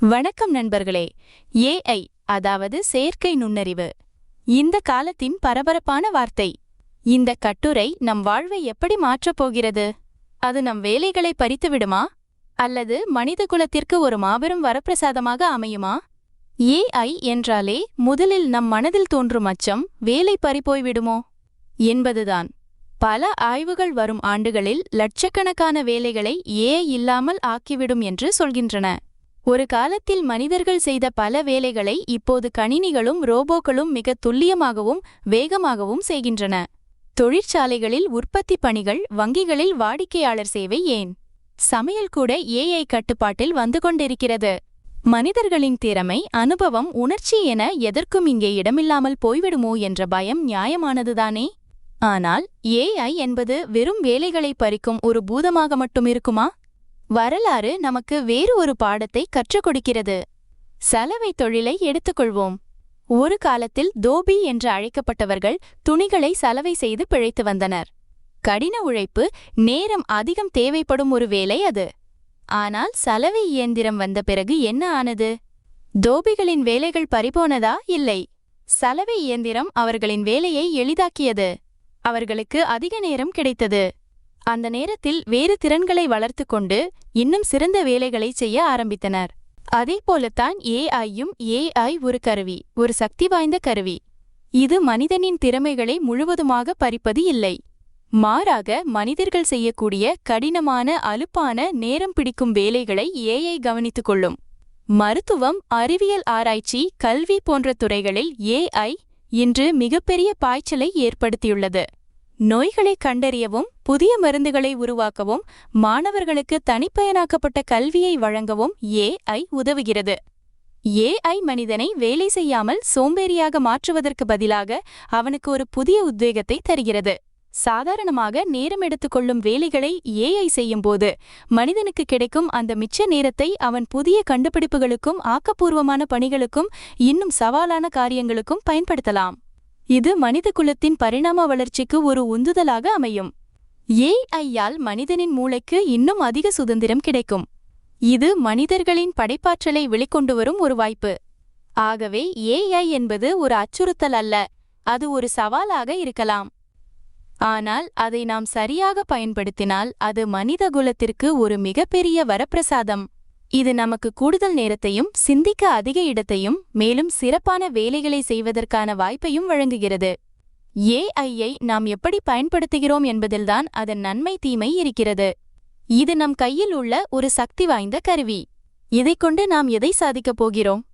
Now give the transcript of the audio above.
வணக்கம் நண்பர்களே. ஏஐ அதாவது செயற்கை நுண்ணறிவு. இந்த காலத்தின் பரபரப்பான வார்த்தை. இந்த கட்டுரை நம் வாழ்வை எப்படி மாற்றப் போகிறது? அது நம் வேலைகளை பறித்துவிடுமா அல்லது மனித குலத்திற்கு ஒரு மாபெரும் வரப்பிரசாதமாக அமையுமா? ஏஐ என்றாலே முதலில் நம் மனதில் தோன்றும் அச்சம் வேலை பறிபோய்விடுமோ என்பதுதான். பல ஆய்வுகள் வரும் ஆண்டுகளில் லட்சக்கணக்கான வேலைகளை ஏஐ இல்லாமல் ஆக்கிவிடும் என்று சொல்கின்றன. ஒரு காலத்தில் மனிதர்கள் செய்த பல வேலைகளை இப்போது கணினிகளும் ரோபோக்களும் மிக துல்லியமாகவும் வேகமாகவும் செய்கின்றன. தொழிற்சாலைகளில் உற்பத்தி பணிகள் வங்கிகளில் வாடிக்கையாளர் சேவை ஏன்? சமையல் கூட ஏஐ கட்டுப்பாட்டில் வந்து கொண்டிருக்கிறது. மனிதர்களின் திறமை அனுபவம் உணர்ச்சி என எதற்கும் இங்கே இடமில்லாமல் போய்விடுமோ என்ற பயம் நியாயமானதுதானே? ஆனால் ஏஐ என்பது வெறும் வேலைகளை பறிக்கும் ஒரு பூதமாக மட்டும் இருக்குமா? வரலாறு நமக்கு வேறு ஒரு பாடத்தை கற்றுக் கொடுக்கிறது. சலவை தொழிலை எடுத்துக்கொள்வோம். ஒரு காலத்தில் தோபி என்று அழைக்கப்பட்டவர்கள் துணிகளை சலவை செய்து பிழைத்து வந்தனர். கடின உழைப்பு நேரம் அதிகம் தேவைப்படும் ஒரு வேலை அது. ஆனால் சலவை இயந்திரம் வந்த பிறகு என்ன ஆனது? தோபிகளின் வேலைகள் பறிபோனதா? இல்லை. சலவை இயந்திரம் அவர்களின் வேலையை எளிதாக்கியது. அவர்களுக்கு அதிக நேரம் கிடைத்தது. அந்த நேரத்தில் வேறு திறன்களை வளர்த்து கொண்டு இன்னும் சிறந்த வேலைகளை செய்ய ஆரம்பித்தனர். அதே போலத்தான் ஏஐயும் ஏஐ ஒரு கருவி ஒரு சக்தி வாய்ந்த கருவி. இது மனிதனின் திறமைகளை முழுவதுமாக பறிப்பது இல்லை. மாறாக மனிதர்கள் செய்யக்கூடிய கடினமான அலுப்பான நேரம் பிடிக்கும் வேலைகளை ஏஐ கவனித்துக் கொள்ளும். மருத்துவம் அறிவியல் ஆராய்ச்சி கல்வி போன்ற துறைகளில் ஏஐ இன்று மிகப்பெரிய பாய்ச்சலை ஏற்படுத்தியுள்ளது. நோய்களை கண்டறியவும் புதிய மருந்துகளை உருவாக்கவும் மாணவர்களுக்கு தனிப்பயனாக்கப்பட்ட கல்வியை வழங்கவும் ஏஐ உதவுகிறது. ஏஐ மனிதனை வேலை செய்யாமல் சோம்பேறியாக மாற்றுவதற்கு பதிலாக அவனுக்கு ஒரு புதிய உத்வேகத்தை தருகிறது. சாதாரணமாக நேரம் எடுத்துக்கொள்ளும் வேலைகளை ஏஐ செய்யும்போது மனிதனுக்கு கிடைக்கும் அந்த மிச்ச நேரத்தை அவன் புதிய கண்டுபிடிப்புகளுக்கும் ஆக்கப்பூர்வமான பணிகளுக்கும் இன்னும் சவாலான காரியங்களுக்கும் பயன்படுத்தலாம். இது மனித குலத்தின் பரிணாம வளர்ச்சிக்கு ஒரு உந்துதலாக அமையும். ஏஐயால் மனிதனின் மூளைக்கு இன்னும் அதிக சுதந்திரம் கிடைக்கும். இது மனிதர்களின் படைப்பாற்றலை வெளிக்கொண்டு வரும் ஒரு வாய்ப்பு. ஆகவே ஏஐ என்பது ஒரு அச்சுறுத்தல் அல்ல அது ஒரு சவாலாக இருக்கலாம். ஆனால் அதை நாம் சரியாக பயன்படுத்தினால் அது மனித குலத்திற்கு ஒரு மிகப்பெரிய வரப்பிரசாதம். இது நமக்கு கூடுதல் நேரத்தையும் சிந்திக்க அதிக இடத்தையும் மேலும் சிறப்பான வேலைகளை செய்வதற்கான வாய்ப்பையும் வழங்குகிறது. ஏஐயை நாம் எப்படி பயன்படுத்துகிறோம் என்பதில்தான் அதன் நன்மை தீமை இருக்கிறது. இது நம் கையில் உள்ள ஒரு சக்தி வாய்ந்த கருவி. இதைக் கொண்டு நாம் எதை சாதிக்கப் போகிறோம்?